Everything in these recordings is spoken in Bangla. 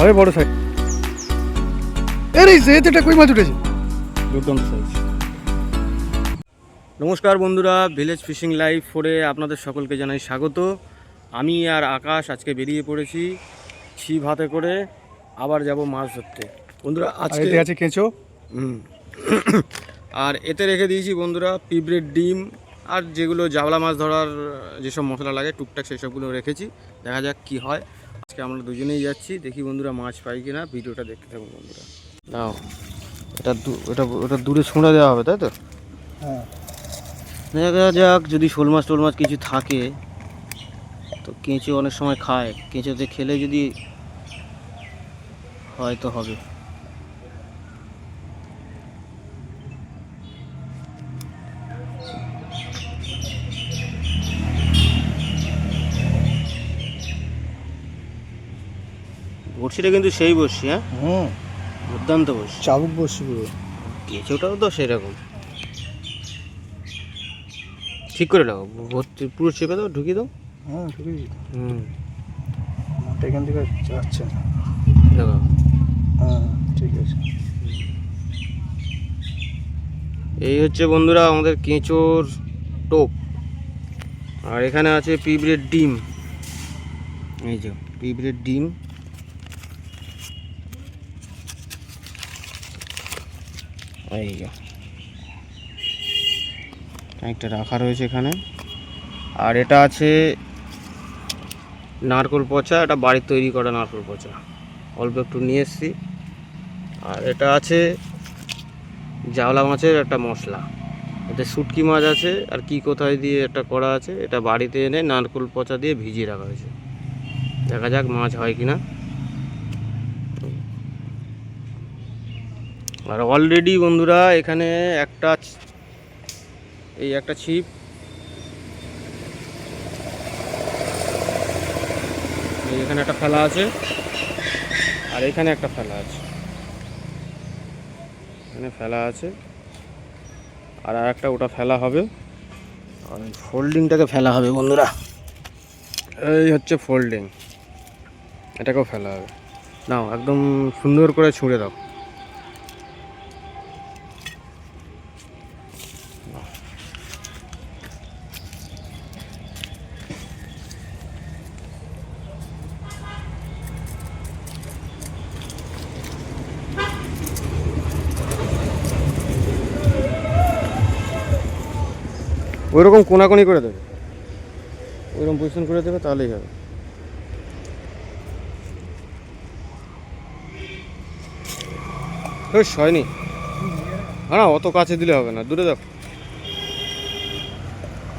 আরে বড় সাইজ। আরে যেটা কই মাছ উঠেছে। দুর্দান্ত সাইজ। নমস্কার বন্ধুরা ভিলেজ ফিশিং লাইফ ফোরে আপনাদের সকলকে জানাই স্বাগত। আমি আর আকাশ আজকে বেরিয়ে পড়েছি ছিপ হাতে করে আবার যাব মাছ ধরতে। বন্ধুরা আজকে আছে কেঁচো। হুম। আর এতে রেখে দিয়েছি বন্ধুরা পিঁপড়ের ডিম আর যেগুলো জাওলা মাছ ধরার যেসব মশলা লাগে টুকটাক সেই সবগুলো রেখেছি। দেখা যাক কি হয়। আজকে আমরা দুজনেই যাচ্ছি। দেখি বন্ধুরা মাছ পাই কিনা। ভিডিওটা দেখতে থাকুন বন্ধুরা। নাও এটা এটা ওটা দূরে ছোঁড়া দেওয়া হবে তাই তো? হ্যাঁ। দেখা যাক যদি শোল মাছ টোল মাছ কিছু থাকে তো কেঁচো অনেক সময় খায়। কেঁচোতে খেলে যদি হয়তো হবে। বড়শিটা কিন্তু সেই বসছি হ্যাঁ? হুম। দুর্দান্ত বসছি চাবুক বসছি পুরো। কেঁচোটাও তো সেরকম। ঠিক করে লাগাও ভর্তি পুরো চেপে দাও ঢুকিয়ে দাও। হ্যাঁ আছে হুম। মাঠটা এখান থেকে যাচ্ছে লাগাও হ্যাঁ ঠিক আছে। এই হচ্ছে বন্ধুরা আমাদের কেঁচোর টোপ। আর এখানে আছে পিঁপড়ের ডিম। এই যে পিঁপড়ের ডিম। এই একটা রাখা রয়েছে এখানে। আর এটা আছে নারকোল পচা, এটা বাড়ির তৈরি করা নারকোল পচা। অল্প একটু নিয়ে এসছি। আর এটা আছে জাওলা মাছের একটা মশলা। এতে শুটকি মাছ আছে, আর কি কোথায় দিয়ে একটা করা আছে, এটা বাড়িতে এনে নারকোল পচা দিয়ে ভিজিয়ে রাখা হয়েছে। দেখা যাক মাছ হয় কি না আর অলরেডি বন্ধুরা এখানে একটা এই একটা ছিপ। এখানে একটা ফেলা আছে। আর এখানে একটা ফেলা আছে। এখানে ফেলা আছে। আর আর একটা ওটা ফেলা হবে। আর ফোল্ডিংটাকে ফেলা হবে বন্ধুরা। এই হচ্ছে ফোল্ডিং এটাকেও ফেলা হবে। নাও, একদম সুন্দর করে ছুঁড়ে দাও। ওই রকম কোনাকুনি করে দেবে। ওইরকম পজিশন করে দেবে তাহলেই হবে। বেশ হয়নি হ্যাঁ অত কাছে দিলে হবে না দূরে দাও।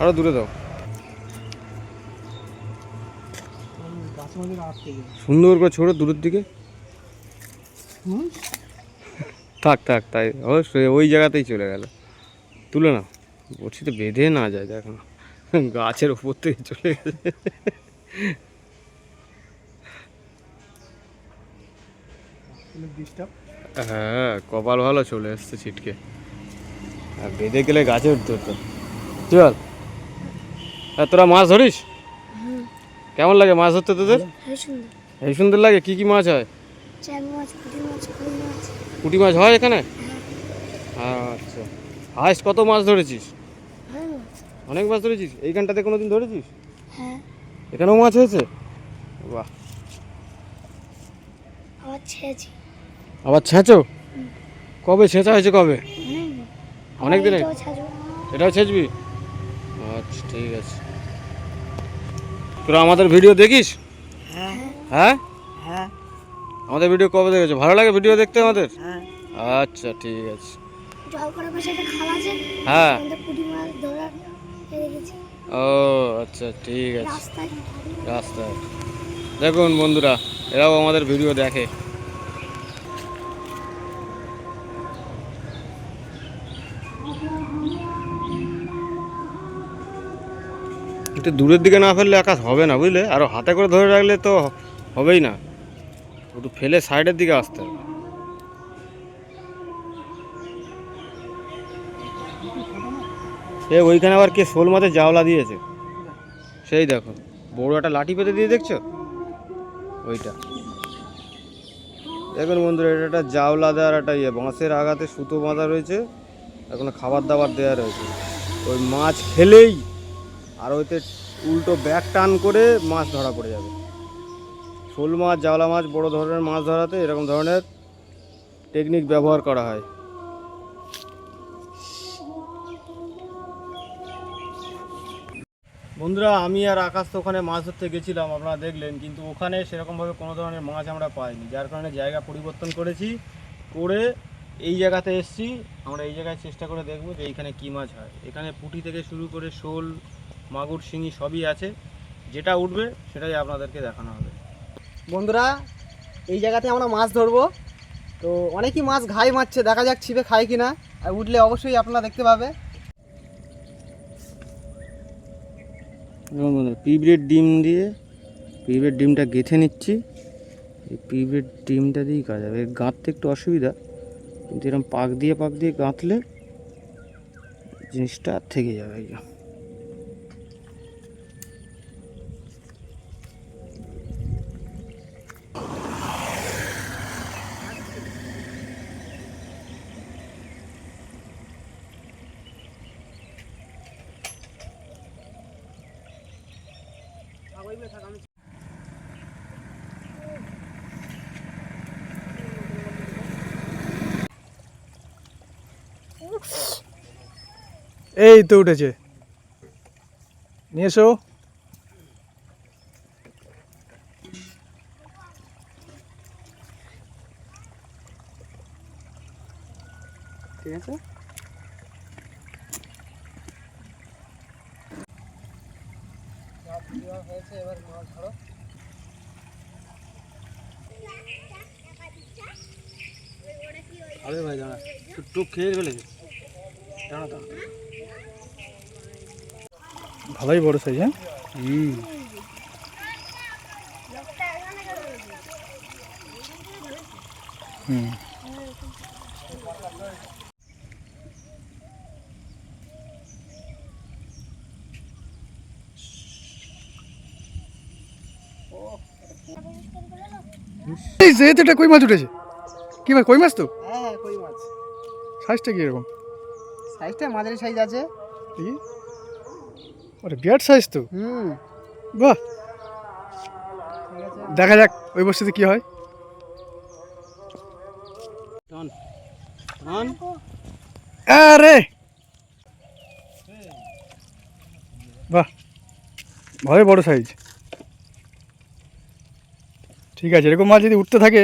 আরও দূরে দাও। সুন্দর করে ছোড়ো দূরের দিকে। থাক থাক তাই অবশ্যই ওই জায়গাতেই চলে গেল। তুলে না বলছি তো বেঁধে না যায় দেখ গাছের ওপর থেকে চলে গেছে। হ্যাঁ কপাল ভালো চলে এসছে ছিটকে। আর বেঁধে গেলে গাছে উঠতে হতো। চল আর তোরা মাছ ধরিস? কেমন লাগে মাছ ধরতে তোদের? হ্যাঁ সুন্দর। এই সুন্দর লাগে? কি কি মাছ হয়? চ্যাং মাছ পুঁটি মাছ কই মাছ। পুঁটি মাছ হয় এখানে? আচ্ছা। হাইস্ট কত মাছ ধরেছিস? হ্যাঁ অনেক মাছ ধরেছিস? এইখানটাতে কোনো দিন ধরেছিস? হ্যাঁ। এখানেও মাছ হয়েছে? বাহ। আবার ছেঁচি। আবার ছেঁচো? কবে? ছেঁচা হয়েছে কবে? অনেক দিনে। এটাও এটাও ছেঁচবি? আচ্ছা ঠিক আছে। তোরা আমাদের ভিডিও দেখিস? হ্যাঁ। হ্যাঁ? আমাদের ভিডিও কবে দেখেছ? ভালো লাগে ভিডিও দেখতে আমাদের? হ্যাঁ। আচ্ছা ঠিক আছে। হ্যাঁ। ও আচ্ছা ঠিক আছে। রাস্তায়। দেখুন বন্ধুরা এরাও আমাদের ভিডিও দেখে। একটু দূরের দিকে না ফেললে আকাশ হবে না বুঝলে? আরও হাতে করে ধরে রাখলে তো হবেই না। একটু ফেলে সাইডের দিকে আসতে হবে। এ ওইখানে আবার কে শোল মাছের জাওলা দিয়েছে। সেই দেখো, বড় একটা লাঠি পেতে দিয়ে দেখছ? ওইটা। দেখুন বন্ধুরা, এটা একটা জাওলা দেওয়ার একটা ইয়ে বাঁশের আঘাতে সুতো বাঁধা রয়েছে, এখন খাবার দাবার দেওয়া রয়েছে। ওই মাছ খেলেই আর ওইতে উল্টো ব্যাগ টান করে মাছ ধরা পড়ে যাবে। শোল মাছ, জাওলা মাছ, বড় ধরনের মাছ ধরাতে এরকম ধরনের টেকনিক ব্যবহার করা হয়। বন্ধুরা, আমি আর আকাশ তো ওখানে মাছ ধরতে গেছিলাম, আপনারা দেখলেন, কিন্তু ওখানে সেরকমভাবে কোনো ধরনের মাছ আমরা পাইনি, যার কারণে জায়গা পরিবর্তন করেছি, করে এই জায়গাতে এসছি, আমরা এই জায়গায় চেষ্টা করে দেখব যে এইখানে কী মাছ হয়। এখানে পুঁটি থেকে শুরু করে শোল, মাগুর, শিঙি সবই আছে, যেটা উঠবে সেটাই আপনাদেরকে দেখানো হবে। বন্ধুরা, এই জায়গাতে আমরা মাছ ধরবো, তো অনেকই মাছ ঘাই মারছে, দেখা যাক ছিপে খায় কিনা, আর উঠলে অবশ্যই আপনারা দেখতে পাবে। এবং বন্ধুরা পিঁপড়ের ডিম দিয়ে পিঁপড়ের ডিমটা গেঁথে নিচ্ছি। এই পিঁপড়ের ডিমটা দিয়েই কাজ হবে। গাঁথতে একটু অসুবিধা, কিন্তু এরকম পাক দিয়ে পাক দিয়ে গাঁথলে জিনিসটা থেকে যাবে। এই যে। এই তো উঠেছে। নিয়ে এসো। ঠিক আছে। হয়েছে এবার মাছ ধরো আরে ভাই দাঁড়া। একটু খেয়ে ফেলেছে দাঁড়া দাঁড়া। ভালোই বড় সাইজ হ্যাঁ? হুম। এই যে কই মাছ উঠেছে? কি ভাই কই মাছ তো? হ্যাঁ কই মাছ। সাইজটা কি এরকম? সাইজটা মাঝারি সাইজ আছে। আরে বিরাট সাইজ তো। হুম। বাহ। দেখা যাক ওই বস্তুতে কি হয়। টান। টান। আরে! বাহ ভালোই বড় সাইজ ঠিক আছে এরকম মাছ যদি উঠতে থাকে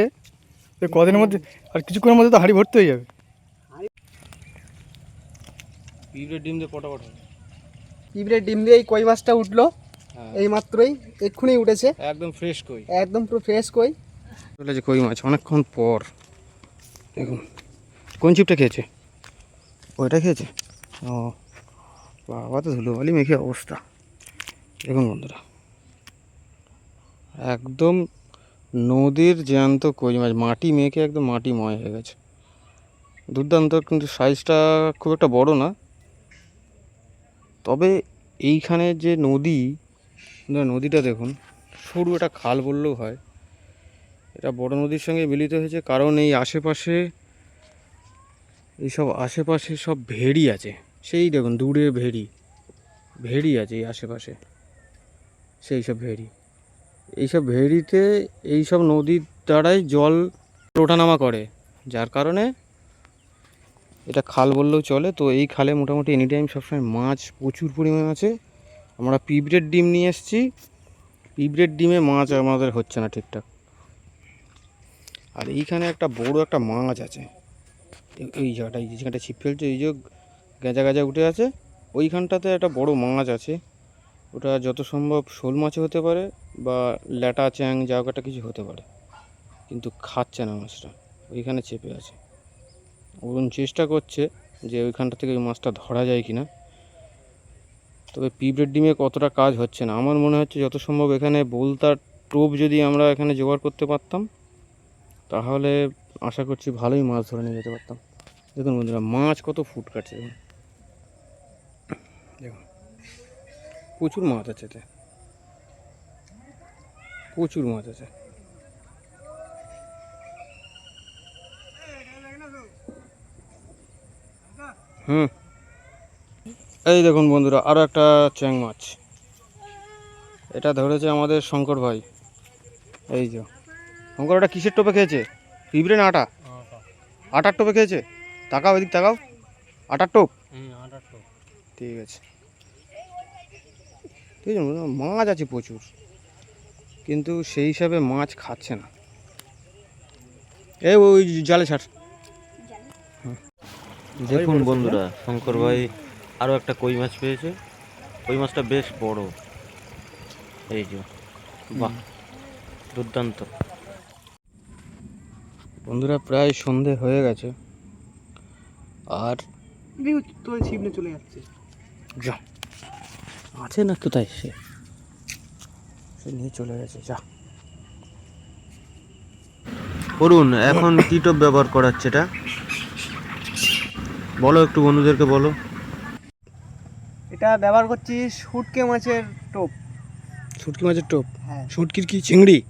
তো কদিনের মধ্যে আর কিছুক্ষণের মধ্যে তো হাঁড়ি ভর্তি হয়ে যাবে। ডিম দিয়ে পটাপট হবে। পিঁপড়ের ডিম দিয়ে এই কই মাছটা উঠল। হ্যাঁ। এই মাত্রই এক্ষুনি উঠেছে। একদম ফ্রেশ কই। একদম পুরো ফ্রেশ কই। চলেছে কই মাছ অনেকক্ষণ পর। দেখুন কোন চিপটা খেয়েছে? ওইটা খেয়েছে। ও বাবা তো ধুলোবালি মেখে অবস্থা। দেখুন বন্ধুরা একদম নদীর জ্যান্ত কই মাছ মাটি মেখে একদম মাটি ময় হয়ে গেছে। দুর্দান্ত কিন্তু সাইজটা খুব একটা বড় না। তবে এইখানে যে নদী নদীটা দেখুন, সরু একটা খাল বললেও হয়। এটা বড় নদীর সঙ্গে মিলিত হয়েছে, কারণ এই আশেপাশে, এইসব আশেপাশে সব ভেড়ি আছে। সেই দেখুন, দূরে ভেড়ি ভেড়ি আছে এই আশেপাশে, সেই সব ভেড়ি। এইসব ভেড়িতে এইসব নদীর দ্বারাই জল ওঠানামা করে, যার কারণে এটা খাল বললেও চলে, তো এই খালে মোটামুটি এনি টাইম সবসময় মাছ প্রচুর পরিমাণ আছে। আমরা পিঁপড়ের ডিম নিয়ে এসেছি। পিঁপড়ের ডিমে মাছ আমাদের হচ্ছে না ঠিকঠাক। আর এইখানে একটা বড় একটা মাছ আছে। এই- জায়গাটা, এই যেখানটা ছিপ ফেলছে, এই যে গেঁজা গেঁজা উঠে আছে। ওইখানটাতে একটা বড় মাছ আছে। ওটা যত সম্ভব শোল মাছও হতে পারে বা ল্যাটা চ্যাং একটা কিছু হতে পারে। কিন্তু খাচ্ছে না মাছটা। ওইখানে চেপে আছে। অরুণ চেষ্টা করছে যে ওইখানটা থেকে ওই মাছটা ধরা যায় কি না তবে পিঁপড়ের ডিমে কতটা কাজ হচ্ছে না। আমার মনে হচ্ছে যত সম্ভব এখানে বোলতার টোপ যদি আমরা এখানে জোগাড় করতে পারতাম, তাহলে আশা করছি ভালোই মাছ ধরে নিয়ে যেতে পারতাম। দেখুন বন্ধুরা, মাছ কত ফুট কাটছে। দেখুন। দেখুন। প্রচুর মাছ আছে এতে। প্রচুর মাছ আছে। হুম। এই দেখুন বন্ধুরা আরও একটা চ্যাং মাছ। এটা ধরেছে আমাদের শঙ্কর ভাই। এই যে। শঙ্কর ওটা কিসের টোপে খেয়েছে? পিঁপড়ে না আটা? আটার টোপে খেয়েছে? তাকাও এদিক তাকাও। আটার টোপ? ঠিক আছে। ঠিক আছে মাছ আছে প্রচুর। কিন্তু সেই হিসাবে মাছ খাচ্ছে না। এই ওই জালে ছাড়। দেখুন বন্ধুরা শঙ্কর ভাই আরও একটা কই মাছ পেয়েছে। কই মাছটা বেশ বড়। এই যে বাহ দুর্দান্ত। বন্ধুরা প্রায় সন্ধে হয়ে গেছে। আর ছিপনে চলে যাচ্ছে। যা। আছে না কোথায় সে? সে নিয়ে চলে গেছে যা। করুন এখন কি টোপ ব্যবহার করাচ্ছে এটা? বলো একটু বন্ধুদেরকে বলো। এটা ব্যবহার করছি শুটকে মাছের টোপ। শুটকি মাছের টোপ? হ্যাঁ। শুটকির কি চিংড়ি?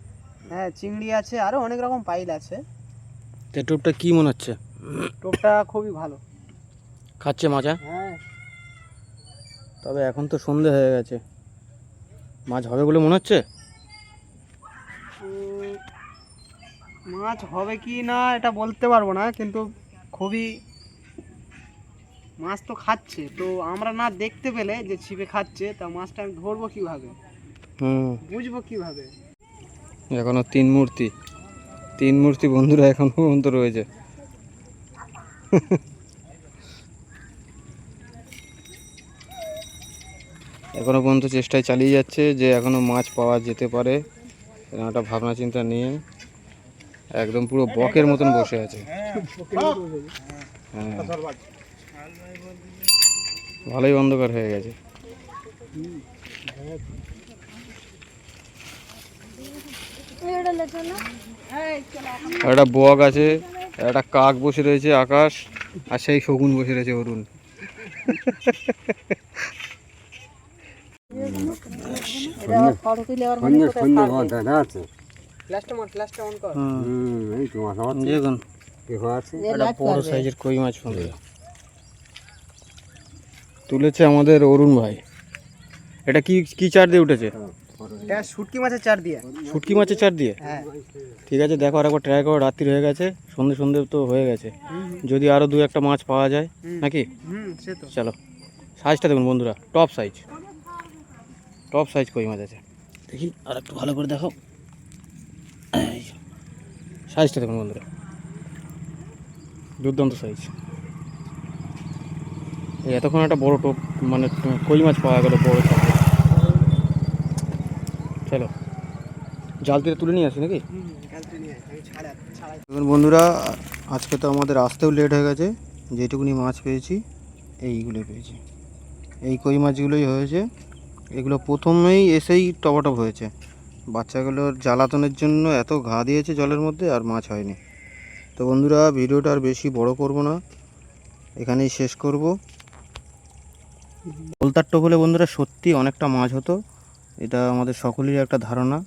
হ্যাঁ চিংড়ি আছে আরও অনেক রকম পাইল আছে। তে টোপটা কি মনে হচ্ছে? টোপটা খুবই ভালো। খাচ্ছে মাছা হ্যাঁ। তবে এখন তো সন্ধে হয়ে গেছে। মাছ হবে বলে মনে হচ্ছে? মাছ হবে কি না এটা বলতে পারব না কিন্তু খুবই মাছ তো খাচ্ছে তো আমরা না দেখতে পেলে যে ছিপে খাচ্ছে তা মাছটা আমি ধরবো কীভাবে? হুম। বুঝব কীভাবে? এখনও তিন মূর্তি। তিন মূর্তি বন্ধুরা এখনও পর্যন্ত রয়েছে। এখনও পর্যন্ত চেষ্টায় চালিয়ে যাচ্ছে যে এখনও মাছ পাওয়া যেতে পারে একটা ভাবনা চিন্তা নিয়ে একদম পুরো বকের মতন বসে আছে। হ্যাঁ। ভালোই অন্ধকার হয়ে গেছে। একটা বক আছে একটা কাক বসে রয়েছে আকাশ আর সেই শগুন বসে রয়েছে অরুণ। ফ্ল্যাশটা দেখুন। বড় সাইজের কই মাছ বন্ধুরা তুলেছে আমাদের অরুণ ভাই। এটা কি কি চার দিয়ে উঠেছে? এটা শুটকি মাছের চার দিয়ে। শুটকি মাছের চার দিয়ে? হ্যাঁ। ঠিক আছে দেখো আর একবার ট্রাই করো রাত্রি হয়ে গেছে সন্ধে সন্ধে তো হয়ে গেছে। যদি আরও দু একটা মাছ পাওয়া যায় নাকি? চলো সাইজটা দেখুন বন্ধুরা টপ সাইজ টপ সাইজ কই মাছ আছে? দেখি আর একটু ভালো করে দেখো। সাইজটা দেখুন বন্ধুরা। দুর্দান্ত সাইজ এতক্ষণ একটা বড় টোপ মানে কই মাছ পাওয়া গেল, বড় সাইজের। চলো। জাল থেকে তুলে নিয়ে আসি নাকি? বন্ধুরা, আজকে তো আমাদের আসতেও লেট হয়ে গেছে। যেটুকুনি মাছ পেয়েছি এইগুলোই পেয়েছি। এই কই মাছগুলোই হয়েছে। এগুলো প্রথমেই এসেই টপাটপ হয়েছে। বাচ্চাগুলোর জ্বালাতনের জন্য এত ঘা দিয়েছে জলের মধ্যে, আর মাছ হয়নি। তো বন্ধুরা, ভিডিওটা আর বেশি বড় করব না। এখানেই শেষ করব। বলতার টোপ হলে বন্ধুরা সত্যি অনেকটা মাছ হতো। এটা আমাদের সকলেরই একটা ধারণা।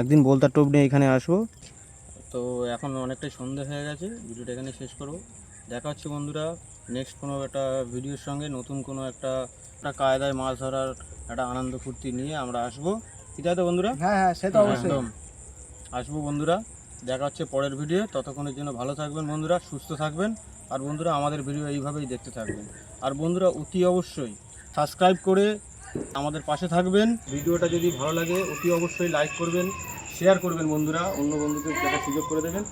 একদিন বলতার টোপ নিয়ে এখানে আসব। তো এখন অনেকটাই সন্ধে হয়ে গেছে। ভিডিওটা এখানে শেষ করব। দেখা হচ্ছে বন্ধুরা নেক্সট কোনো একটা ভিডিওর সঙ্গে। নতুন কোনো একটা একটা কায়দায় মাছ ধরার একটা আনন্দ ফুর্তি নিয়ে আমরা আসব। ঠিক আছে বন্ধুরা? হ্যাঁ হ্যাঁ সে তো অবশ্যই। একদম। আসব বন্ধুরা। দেখা হচ্ছে পরের ভিডিও ততক্ষণের জন্য ভালো থাকবেন বন্ধুরা সুস্থ থাকবেন। আর বন্ধুরা আমাদের ভিডিও এইভাবেই দেখতে থাকবেন। আর বন্ধুরা অতি অবশ্যই সাবস্ক্রাইব করে আমাদের পাশে থাকবেন। ভিডিওটা যদি ভালো লাগে, অতি অবশ্যই লাইক করবেন শেয়ার করবেন বন্ধুরা। অন্য বন্ধুদের দেখার সুযোগ করে দেবেন।